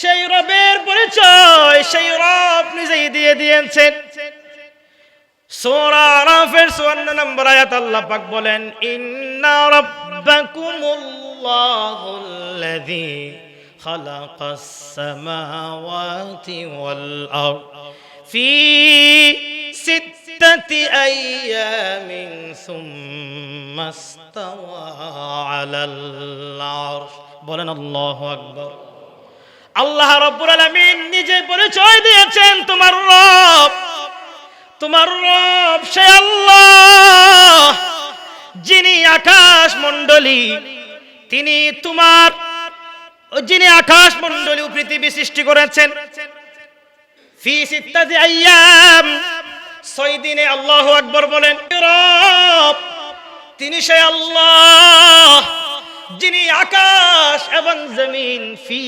সেই রবের পরিচয়, সেই রব নিজেই দিয়ে দিয়েছেন। সূরা আরাফের 54 নম্বর আয়াত আল্লাহ পাক বলেন, ইন্না রাব্বাকুমুল্লাহুল্লাযী খালাকাস সামাওয়াতি ওয়াল আরদ ফি সিত্তাতি আইয়ামিন সুম্মা ইস্তাওয়া আলাল আরশ। বলেন আল্লাহু আকবার। আল্লাহ রব্বুল আলামিন নিজে পরিচয় দিয়েছেন তোমার রব। তোমার রব সে আল্লাহ। যিনি আকাশ মণ্ডলী, তিনি তোমার যিনি আকাশ মণ্ডলী পৃথিবী সৃষ্টি করেছেন। ফি সিত্তাতি আইয়াম। ছয় দিনে আল্লাহ আকবর বলেন রব, তিনি সে আল্লাহ। যিনি আকাশ এবং জমিন, ফি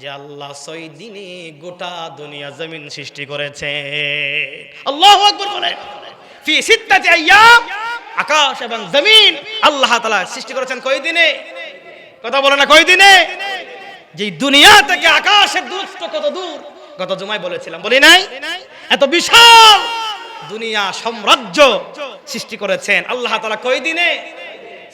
যে আল্লাহ ছয় দিনে গোটা দুনিয়া জমিন সৃষ্টি করেছে আল্লাহ আকবর বলেন ফি সিত্তাতি আকাশ এবং জমিন আল্লাহ তাআলা সৃষ্টি করেছেন কয় দিনে? কথা বলে না কয় দিনে? যে দুনিয়া থেকে আকাশের দূরত্ব কত দূর? গত জুমায় বলেছিলাম, বলি নাই? এত বিশাল দুনিয়া সাম্রাজ্য সৃষ্টি করেছেন আল্লাহ তাআলা কয় দিনে?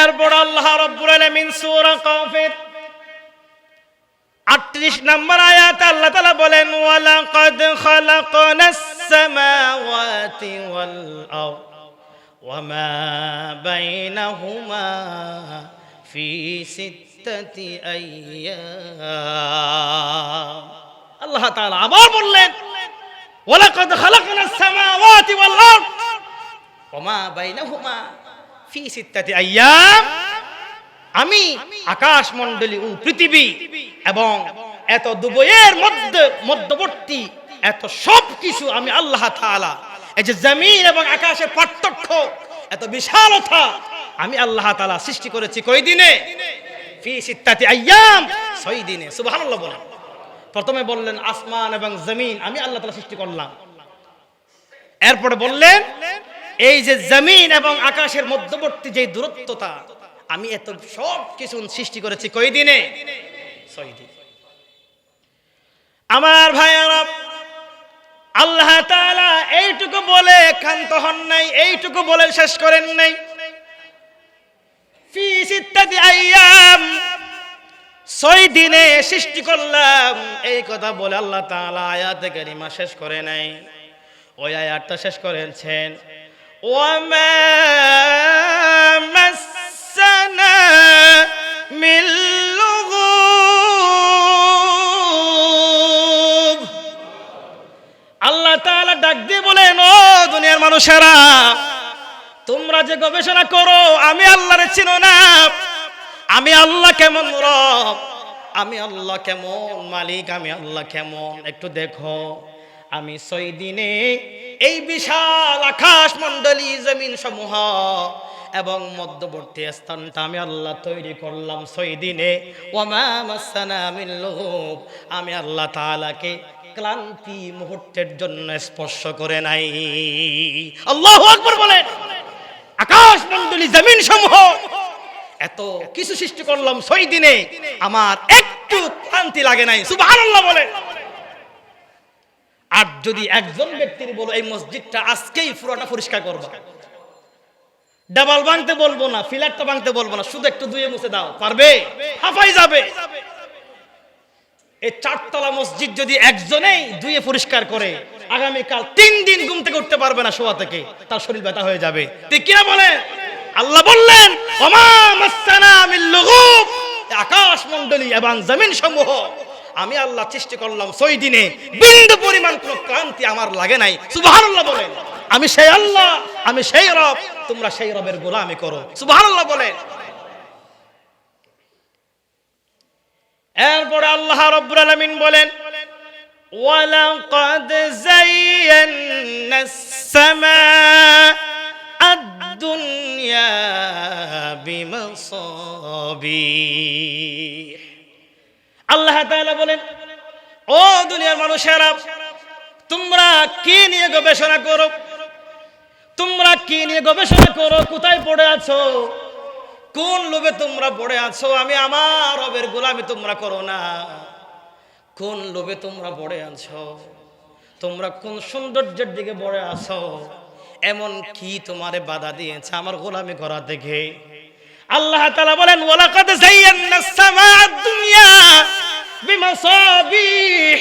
এরপর আল্লাহ রব্বুল আলামিন সূরা কাফের 38 নম্বর আয়াত আল্লাহ তাআলা বলেন, ওয়ালাকাদ খালাকনাস সামাওয়াতি ওয়াল আরদ ওয়ামা বাইনাহুমা ফি সিত্তাতি আইয়াম. আল্লাহ তাআলা আবার বললেন, ওয়ালাকাদ খালাকনাস সামাওয়াতি ওয়াল আরদ ওয়ামা বাইনাহুমা আমি আকাশ মণ্ডলী ও পৃথিবী এবং এত দুবয়ের মধ্যে, মধ্যবর্তী এত সব কিছু আমি আল্লাহ তাআলা, এই যে জমিন এবং আকাশের পার্থক্য, এত বিশালতা আমি আল্লাহ তাআলা সৃষ্টি করেছি কয় দিনে? প্রথমে বললেন আসমান এবং জমিন, আমি আল্লাহ তাআলা সৃষ্টি করলাম। এরপরে বললেন এই যে জমিন এবং আকাশের মধ্যবর্তী যে দূরত্বতা, আমি এত সব কিছু সৃষ্টি করেছি কই দিনে? আমার ভাইয়ারা আল্লাহ এইটুকু বলে ক্ষান্ত হন নাই, এইটুকু বলে শেষ করেন নাই। দিনে সৃষ্টি করলাম, এই কথা বলে আল্লাহ আয়াতে শেষ করে নাই। ওই আয়াতটা শেষ করেছেন। ওয়ামা মাসসানা মিন লুগুব আল্লাহ ডাক দিয়ে বলেন দুনিয়ার মানুষেরা, তোমরা যে গবেষণা করো, আমি আল্লাহরে চিনো না। আমি আল্লাহ কেমন রব? আমি আল্লাহ কেমন মালিক? আমি আল্লাহ কেমন? একটু দেখো। আমি ছয় দিনে এই বিশাল আকাশ মণ্ডলী জমিন সমূহ এবং মধ্যবর্তী স্থানটা আমি আল্লাহ তৈরি করলাম ছয় দিনে। আমি আল্লাহ তালাকে ক্লান্তি মুহূর্তের জন্য স্পর্শ করে নাই। আল্লাহ আকবর বলেন আকাশ মণ্ডলী জমিন সমূহ এত কিছু সৃষ্টি করলাম ছয় দিনে। আমার একটু ক্লান্তি লাগে নাই, সুবহানাল্লাহ বলেন আর যদি একজন ব্যক্তির বলো, এই মসজিদটা আজকেই পুরোটা পরিষ্কার করবা। ডাবল ভাঙতে বলব না, ফিলারটা ভাঙতে বলব না, শুধু একটু ধুয়ে মুছে দাও, পারবে? হাফাই যাবে। এই চারতলা মসজিদ যদি একজনেই ধুয়ে পরিষ্কার করে, আগামীকাল তিন দিন ঘুম থেকে উঠতে পারবে না শোয়া থেকে, তার শরীর ব্যথা হয়ে যাবে। ঠিক কিনা বলেন? আল্লাহ বললেন আকাশ মণ্ডলী এবং জমিন সমূহ আমি আল্লাহ সৃষ্টি করলাম ছয় দিনে বিন্দু পরিমাণ কোনো ক্লান্তি আমার লাগে নাই সুবহানাল্লাহ বলেন আমি সেই আল্লাহ আমি সেই রব তোমরা সেই রবের গোলামি করো সুবহানাল্লাহ বলেন এরপরে আল্লাহ রব্বুল আলামিন বলেন ولقد زينا السماء الدنيا بمصابيح আল্লাহ তাআলা বলেন, ও দুনিয়ার মানুষেরা, তোমরা কি নিয়ে গবেষণা করো? তোমরা কি নিয়ে গবেষণা করো? কোথায় পড়ে আছো? কোন লোভে তোমরা পড়ে আছো? আমি আমার রবের গোলামি তোমরা করো না। কোন লোভে তোমরা পড়ে আছো? তোমরা কোন সৌন্দর্যের দিকে পড়ে আছো? এমন কি তোমারে বাধা দিয়েছে আমার গোলামি করা দেখে আল্লাহ তাআলা বলেন, ওয়ালাকাদ যায়্যানা সামাআদ দুনিয়া বিমাসাবিহ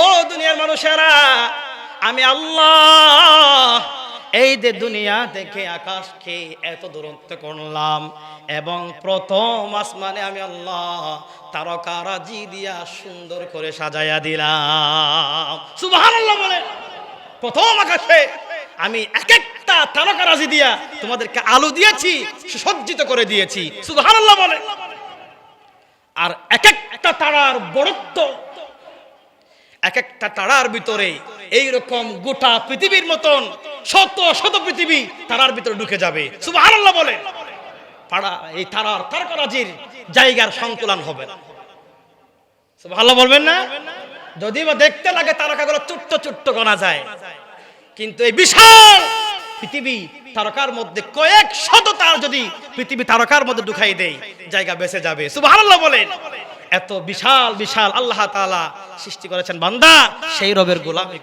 ও দুনিয়ার মানুষেরা, আমি আল্লাহ এই যে দুনিয়া থেকে আকাশকে এত দূরত্ব করলাম এবং প্রথম আসমানে আমি আল্লাহ তারকারাজি দিয়া সুন্দর করে সাজাইয়া দিলাম। সুবহানাল্লাহ বলে প্রথম আকাশে আমি এক একটা তারকারাজি দিয়া তোমাদেরকে আলো দিয়েছি, সুসজ্জিত করে দিয়েছি। সুবহানাল্লাহ বলে আর এক একটা তারার বড়ত্ব এক একটা তারার ভিতরে এই রকম গোটা পৃথিবীর মতন শত শত পৃথিবী তারার ভিতরে ঢুকে যাবে। সুবহানাল্লাহ বলে পাড়া, এই তারার তারকারাজির জায়গার সংকুলন হবে। না সুবহানাল্লাহ বলবেন না? যদি বা দেখতে লাগে তারকাগুলো ছোট্ট ছোট্ট গোনা যায়, কিন্তু এই বিশাল পৃথিবী তারকার মধ্যে কয়েক শত তার যদি পৃথিবী তারকার মধ্যে ঢুকাই দেয়, জায়গা বেঁচে যাবে। সুবহানাল্লাহ বলেন। এত বিশাল বিশাল আল্লাহ তালা সৃষ্টি করেছেন বান্দা, সেই রবের গোলামি।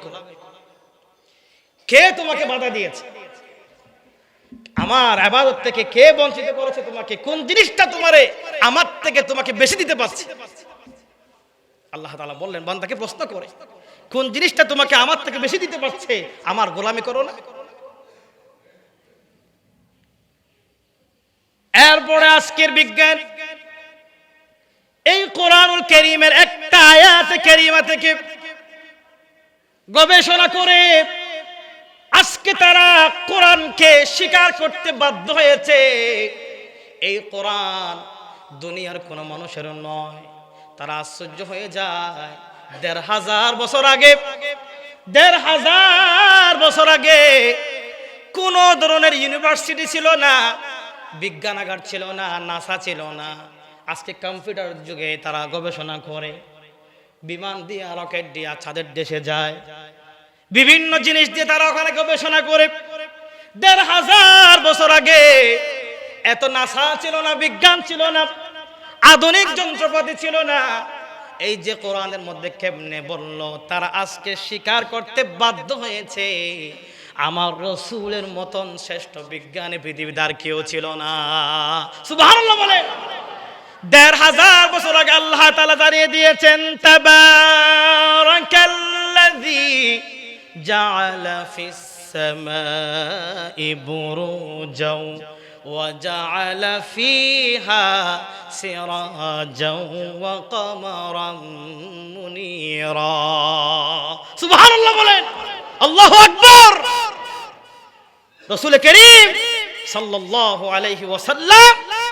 কে তোমাকে বাধা দিয়েছে? আমার আবাদত থেকে কে বঞ্চিত করেছে তোমাকে? কোন জিনিসটা তোমারে, আমার থেকে তোমাকে বেশি দিতে পারছে? আল্লাহ তাআলা বললেন, বান্দাকে প্রশ্ন করে, কোন জিনিসটা তোমাকে আমার থেকে বেশি দিতে পারছে, আমার গোলামি করো না। এরপরে আজকের বিজ্ঞান করিমের একটা আয়াত করিমা থেকে গবেষণা করে আজকে তারা কোরআনকে স্বীকার করতে বাধ্য হয়েছে। এই কোরআন দুনিয়ার কোনো মানুষের নয়। তারা আশ্চর্য হয়ে যায়। দেড় হাজার বছর আগে, দেড় হাজার বছর আগে কোন ধরনের ইউনিভার্সিটি ছিল না, বিজ্ঞানাগার ছিল না, নাসা ছিল না। আজকে কম্পিউটার যুগে তারা গবেষণা করে, বিমান দিয়ে রকেট দিয়ে ছাদের দেশে যায়। বিভিন্ন জিনিস দিয়ে তারা ওখানে গবেষণা করে। দেড় হাজার বছর আগে এত নাসা ছিল না, বিজ্ঞান ছিল না, আধুনিক যন্ত্রপাতি ছিল না। এই যে কোরআনের মধ্যে কেমনে বলল, তারা আজকে স্বীকার করতে বাধ্য হয়েছে, আমার রসুলের মতন শ্রেষ্ঠ বিজ্ঞানী পৃথিবীতে আর কেউ ছিল না। সুবহানাল্লাহ বলে দেড় হাজার বছর আগে আল্লাহ তাআলা দাঁড়িয়ে দিয়েছেন তাবারাকাল্লাযী জাআলা ফিস সামাই বুরুজাও وجعل فيها سراجا وقمرا منيرا سبحان الله বলেন আল্লাহু আকবার রাসূল করিম সাল্লাল্লাহু আলাইহি ওয়াসাল্লাম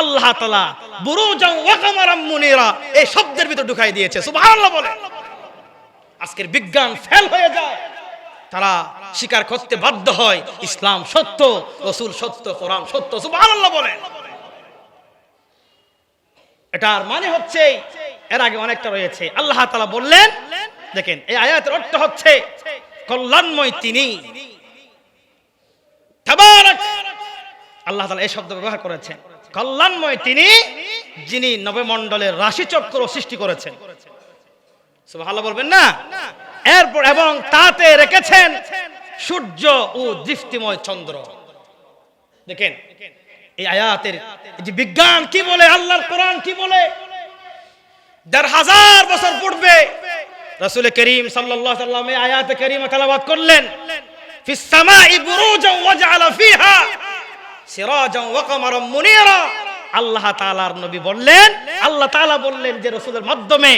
আল্লাহ তালা বুরুজান ওয়াকামারাম মুনিরা এই শব্দের ভিতর ঢুকাই দিয়েছে, সুবহানাল্লাহ বলে। আজকের বিজ্ঞান ফেল হয়ে যায়। তারা স্বীকার করতে বাধ্য হয়, ইসলাম সত্য, রসুল সত্য, কোরআন সত্য, সুবহানাল্লাহ বলে। এটার মানে হচ্ছে, এর আগে অনেকটা রয়েছে। আল্লাহ তালা বললেন, দেখেন, এই আয়াতের অর্থ হচ্ছে, কল্যাণময় তিনি। আল্লাহ তালা এই শব্দ ব্যবহার করেছেন। কল্যাণময় তিনি, যিনি নবমণ্ডলের রাশিচক্র সৃষ্টি করেছেন। ভালো বলবেন না? এরপর এবং তাতে রেখেছেন সূর্য ও দৃষ্টিময় চন্দ্র। দেখেন, এই আয়াতের যে বিজ্ঞান কি বলে, আল্লাহর কোরআন কি বলে? দেড় হাজার বছর পূর্বে রাসূল করিম ওয়াসাল্লাম এই আয়াতে কারিমা তেলাওয়াত করলেন, ফিস সামাই বুরুজান ওয়াজআলা ফিহা সিরাজান ওয়া কামারান মুনিরা আল্লাহ তাআলার নবী বললেন, আল্লাহ তাআলা বললেন যে রাসূলের মাধ্যমে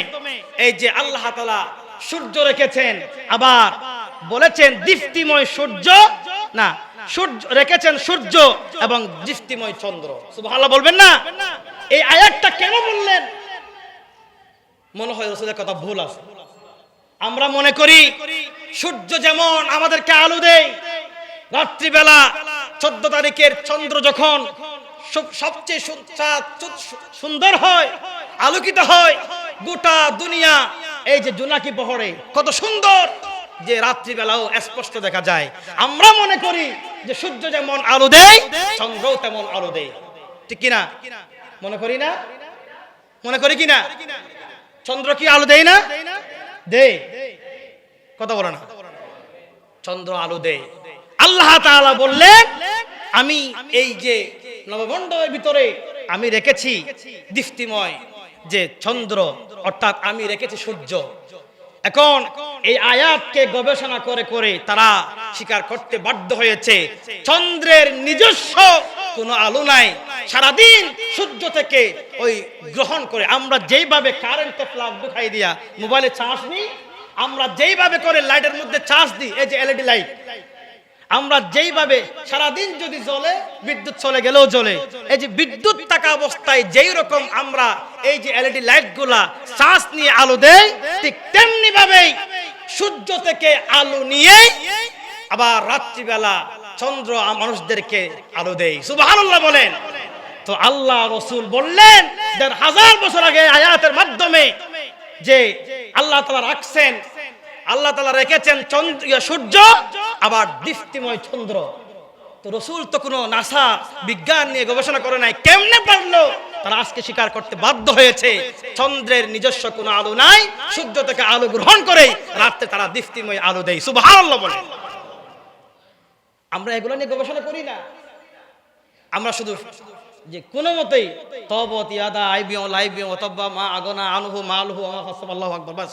এই যে আল্লাহ তাআলা সূর্য রেখেছেন, আবার বলেছেন দীপ্তিময় সূর্য, না, সূর্য রেখেছেন সূর্য এবং দীপ্তিময় চন্দ্র। সুবহানাল্লাহ বলবেন না? এই আয়াতটা কেন বললেন? মনে হয় রসুলের কথা ভুল আছে। আমরা মনে করি, সূর্য যেমন আমাদেরকে আলো দেয়, রাত্রিবেলা চোদ্দ তারিখের চন্দ্র যখন সবচেয়ে সুন্দর হয়, আলোকিত হয়, গোটা দুনিয়া, এই যে জোনাকি পহরে কত সুন্দর যে রাত্রিবেলাও স্পষ্ট দেখা যায়। আমরা মনে করি যে সূর্য যেমন আলো দেয়, চন্দ্রও তেমন আলো দেয়। ঠিক কিনা? মনে করি না? মনে করি কিনা? চন্দ্র কি আলো দেয় না? দে কথা বলে না। চন্দ্র আলো দেয়। আল্লাহ তাআলা বললেন আমি এই যে নবমণ্ডলের ভিতরে আমি রেখেছি দীপ্তিময় যে চন্দ্র, অর্থাৎ আমি রেখেছি সূর্য। এখন এই আয়াতকে গবেষণা করে করে তারা স্বীকার করতে বাধ্য হয়েছে, চন্দ্রের নিজস্ব কোনো আলো নাই। সারাদিন সূর্য থেকে ওই গ্রহণ করে, আমরা যেইভাবে কারেন্টে প্লাগ ঢুকাই দিয়া মোবাইলে চার্জ নিই, আমরা যেইভাবে করে লাইটের মধ্যে চার্জ দিই, এই যে এলইডি লাইট আমরা যেইভাবে সারাদিন যদি জ্বলে, বিদ্যুৎ চলে গেলেও জ্বলে। এই যে বিদ্যুৎ থাকা অবস্থায় যেই রকম আমরা এই যে এলইডি লাইটগুলা শ্বাস নিয়ে আলো দেই, ঠিক তেমনি ভাবেই সূর্য থেকে আলো নিয়ে আবার রাত্রিবেলা চন্দ্র মানুষদেরকে আলো দেয় সুবহানাল্লাহ বলেন। তো আল্লাহ রসুল বললেন হাজার বছর আগে আয়াতের মাধ্যমে যে আল্লাহ তালা রাখছেন আল্লাহ তালা রেখেছেন চন্দ্র সূর্য, আবার দীপ্তিময় চন্দ্র। তো রসুল তো কোনো নাসা বিজ্ঞান নিয়ে গবেষণা করে নাই, কেমনে পারল? তারা আজকে স্বীকার করতে বাধ্য হয়েছে, চন্দ্রের নিজস্ব কোনো আলো নাই, সূর্য থেকে আলো গ্রহণ করে, রাত্রে তারা দীপ্তিময় আলো দেয়। সুবহানাল্লাহ বলে। আমরা এগুলো নিয়ে গবেষণা করি না। আমরা শুধু যে কোনো মতেই তবত ইয়াদা, আইবিও, লাইবিও, অতব্বা, মা আগনা, আনহু মা আলহু আমা হাসাব আকবার, বাস।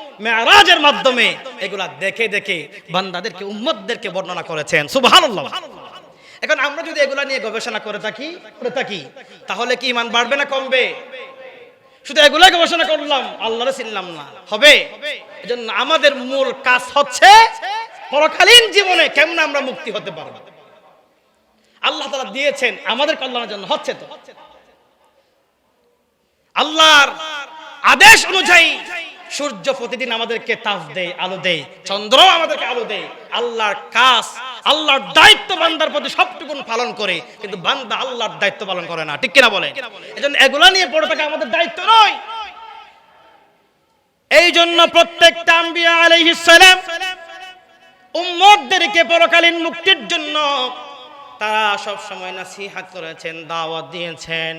মেরাজের মাধ্যমে এগুলা দেখে দেখে বান্দাদেরকে, উম্মতদেরকে বর্ণনা করেছেন। সুবহানাল্লাহ। এখন আমরা যদি এগুলা নিয়ে গবেষণা করে থাকি করে থাকি, তাহলে কি ইমান বাড়বে না কমবে? শুধু এগুলাই গবেষণা করলাম, আল্লাহরে চিনলাম না। হবে? এজন্য আমাদের মূল কাজ হচ্ছে পরকালীন জীবনে কেমন আমরা মুক্তি হতে পারব। আল্লাহ তাআলা দিয়েছেন, আমাদের কল্যাণের জন্য হচ্ছে তো। আল্লাহর আদেশ অনুযায়ী সূর্য প্রতিদিন আমাদেরকে তাপ দেয়, আলো দেয় চন্দ্র আমাদেরকে আলো দেয়। আল্লাহর কাজ, আল্লাহর দায়িত্ব বান্দার প্রতি সবটুকুন পালন করে, কিন্তু বান্দা আল্লাহর দায়িত্ব পালন করে না। ঠিক কিনা বলে? এজন্য এগুলা নিয়ে পড়ে থাকা আমাদের দায়িত্ব নয়। এই জন্য প্রত্যেকটা আম্বিয়া আলাইহিস সালাম উম্মতদেরকে পরকালীন মুক্তির জন্য তারা সব সময় নাসিহাত করেছেন, দাওয়াত দিয়েছেন।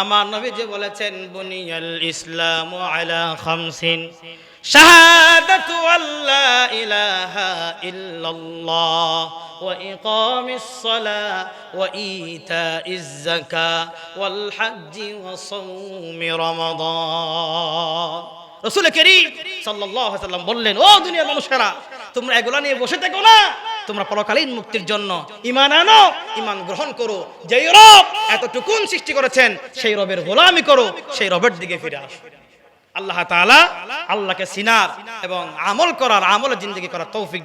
আমার নবী যে বলেছেন, বুনিয়াল ইসলাম আলা খামসিন, শাহাদাতু আল্লা ইলাহা ইল্লাল্লাহ, ওয়া ইকামিস সালাহ ওয়া ইতাইজ যাকাহ ওয়াল হজ্জি ওয়া সাওমি রমাদান। রসুল করিম সাল্লাল্লাহু আলাইহি সাল্লাম বললেন, ও দুনিয়ার মানুষেরা, তোমরা এগুলা নিয়ে বসে থেকো না। তোমরা পরকালীন মুক্তির জন্য ইমান আনো ইমান গ্রহণ করো। যেই রব এতটুকুন সৃষ্টি করেছেন, সেই রবের গোলামি করো, সেই রবের দিকে ফিরে আসো। আল্লাহ তাআলা আল্লাহকে সিনার এবং আমল করার আমলের জিন্দগি করার তৌফিক